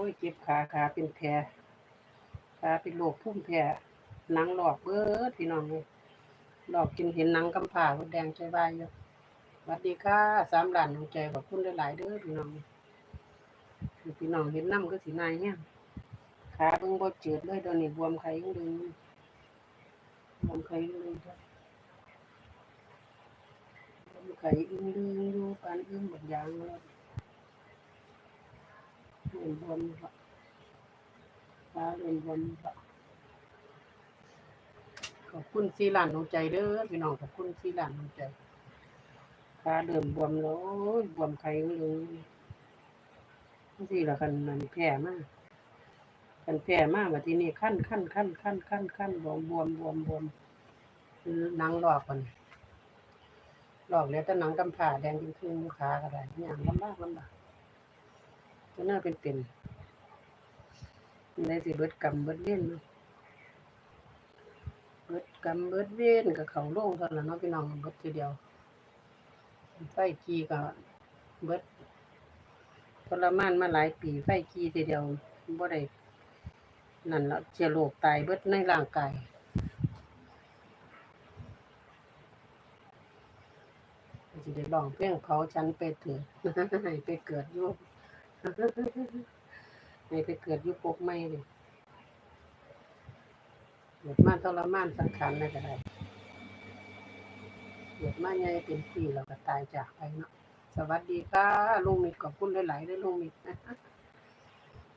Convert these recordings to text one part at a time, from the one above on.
อ้ยเจ็บขาขาเป็นแผลขาเป็นโรคพุ่มแผลหนังหลอกเบิดพี่น้องเลยหลอกกินเห็นหนังกำผ่าแดงใจวายอยู่สวัสดีค่ะสามหลานของใจขอบคุณหลายๆเด้อพี่น้องพี่น้องเห็นน้ำก็สีนายเนี่ยขาเบิ่งบ่เจืดเลยตอนนี้บวมไข้ยังดึงบวมไข้ยังดึงบวมไข้อึ้งดึงอยู่ปานอึ้งบดยางเลย เริ่มบวมละขาเริ่มบวมละขอบคุณสีหลานของใจเด้อพี่น้องขอบคุณสีหลานของใจขาเริ่มบวมแล้วบวมไข้ยังดึงนี่ละกันมันแพ้มากกันแพ้มากว่าที่นี่ขั้นขั้นขั้นขั้นขั้นขั้นบวมบวมบวมบวมคือนังหลอกก่อนหลอกแล้วแต่หนังกำผ่าแดงจริงครึ่งๆขาก็ได้อย่างลำบากลำบาก ก็น่าเป็นเป็นในสิเบิดกรรมเบิดเว้นเนเบิดกรรมเบิดเว้นกับเขาโล่งเท่านั้นเนาะพี่น้องเบิดทีเดียวไฟกีก็เบิดทรมานมาหลายปีไฟกีทีเดียวบ่ได้นั่นละเชื้อโรคตายเบิดในร่างกายสิได้ลองเพลงเผาฉันไปเถิดไปเกิดยู่ ให้ไปเกิดยู่ปกไม่เลยเกิดมาทรมานสังขารนั่ก็ได้เกิดมาใหญ่เป็นปีแล้วก็ตายจากไปเนาะสวัสดีค่ะลุงมิดขอบคุณหลายๆด้วยลุงมิด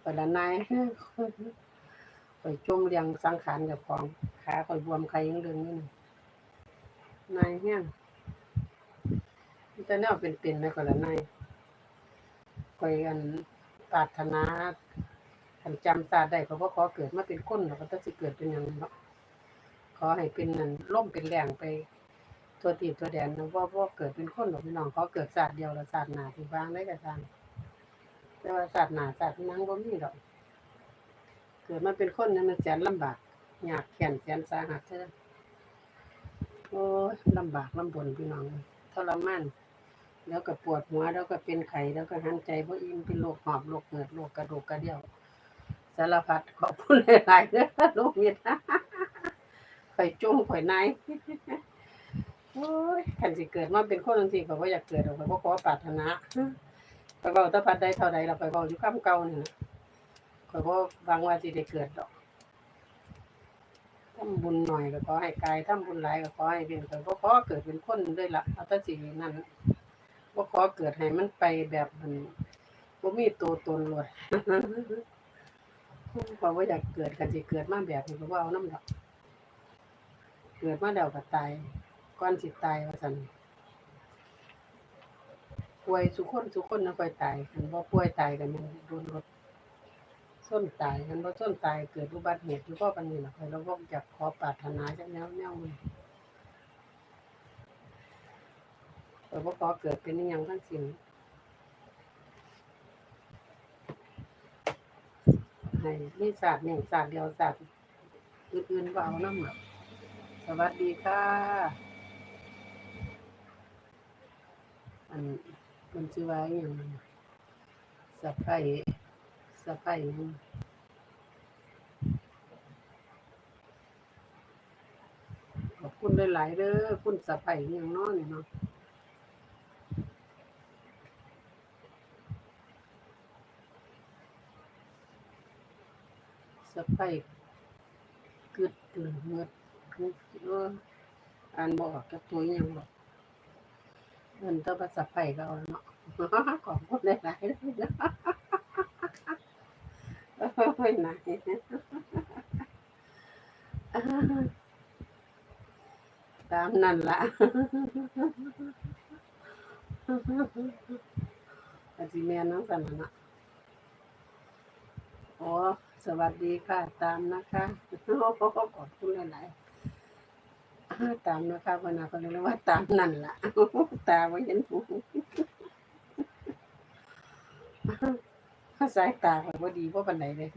ปละนายไปจมเรียงสังขารกับของขาคอยบวมใครยังเรื่องนี้นะนายเฮี้ยงมันจะแนวเป็นๆนะก่อนละนาย อยอันปรารถนาอันจำศาสตร์ได้เขาก็ขอเกิดมาเป็นคนเราก็ต้องสิเกิดเป็นอย่างเนาะขอให้เป็นนั่นล่มเป็นแรงไป ตัวตีบตัวแดนนะว่าว่าเกิดเป็นคนหรอกพี่น้องขอเกิดศาสตร์เดียวละศาสตร์หนาที่วางได้กับศาสตร์แต่ว่าศาสตร์หนาศาสตร์นั่งบ่มีดอกเกิดมาเป็นคนนี่ยมันแสนลำบากยากแขนแสนสาหัสเธอโอ้ลำบากลำบนพี่น้องทรมาน แล้วก็ปวดหัวแล้วก็เป็นไข้แล้วก็หันใจเพราะอิ่มเป็นโรคหอบโรคเกิดโรคกระดูกกระเดี่ยว สารพัดขอบคุณหลายๆเด้อลูกเมียนะข่อยจุ้งข่อยนายโอ้ยขันสิเกิดมาเป็นคนจังซี่ก็บ่อยากเกิดหรอกข่อยบ่ขอปรารถนาไปเว้าตะพัดใดเท่าใดเราไปเว้าอยู่คำเก่านี่นะข่อยบ่หวังว่าสิได้เกิดดอกทำบุญหน่อยก็ขอให้กายทำบุญหลายก็ขอให้เป็นข่อยบ่ขอเกิดเป็นคนด้วยละเอาแต่สินั่น บ่าขอเกิดให้มันไปแบบมันบ่มีตัวตนโลดข่อยบ่าอยากเกิดกันสิเกิดมาแบบนี้ก็บ่เอาน้ำดอกเกิดมาแล้วก็ตายก่อนสิตายว่าซั่นป่วยสุคนสุคนนะค่อยตายคันบ่ป่วยตายก็มันโดนรถส้นตายกันว่าส้นตายเกิดอุบัติเหตุหรือว่าปันนี้ล่ะเราก็อยากขอปรารถนาจากแนวแนวมัน แต่ว่าขอเกิดเป็นอย่างทั้งสิ้นให้มีศาสตร์หนึ่งศาสตร์เดียวศาสตร์อื่นๆก็เอาน้ำหรอกสวัสดีค่ะ อันมันชื่อว่าอย่างสะไพสะไพยังขอบคุณหลายๆเด้อคุณสะไพร่อหยังน้อนี่เนาะ สะไพ่กึดหรือเงือดกึดเอออ่านบอกกับตัวยังหรอกเงินตัวภาษาไทยก็เอาเนาะขอบคุณหลายๆเด้อเนะโอ้ยนายตามนั่นละอาจิเมียนน้องสันนะเนาะโอ้ สวัสดีค่ะ ตามนะคะโอ้ขอบคุณหลายๆตามนะคะพนาคนเรียกว่าตามนั่นละตาไ่เห็นหูสายตาข่อยบ่ดีบ่ปานไหนเลย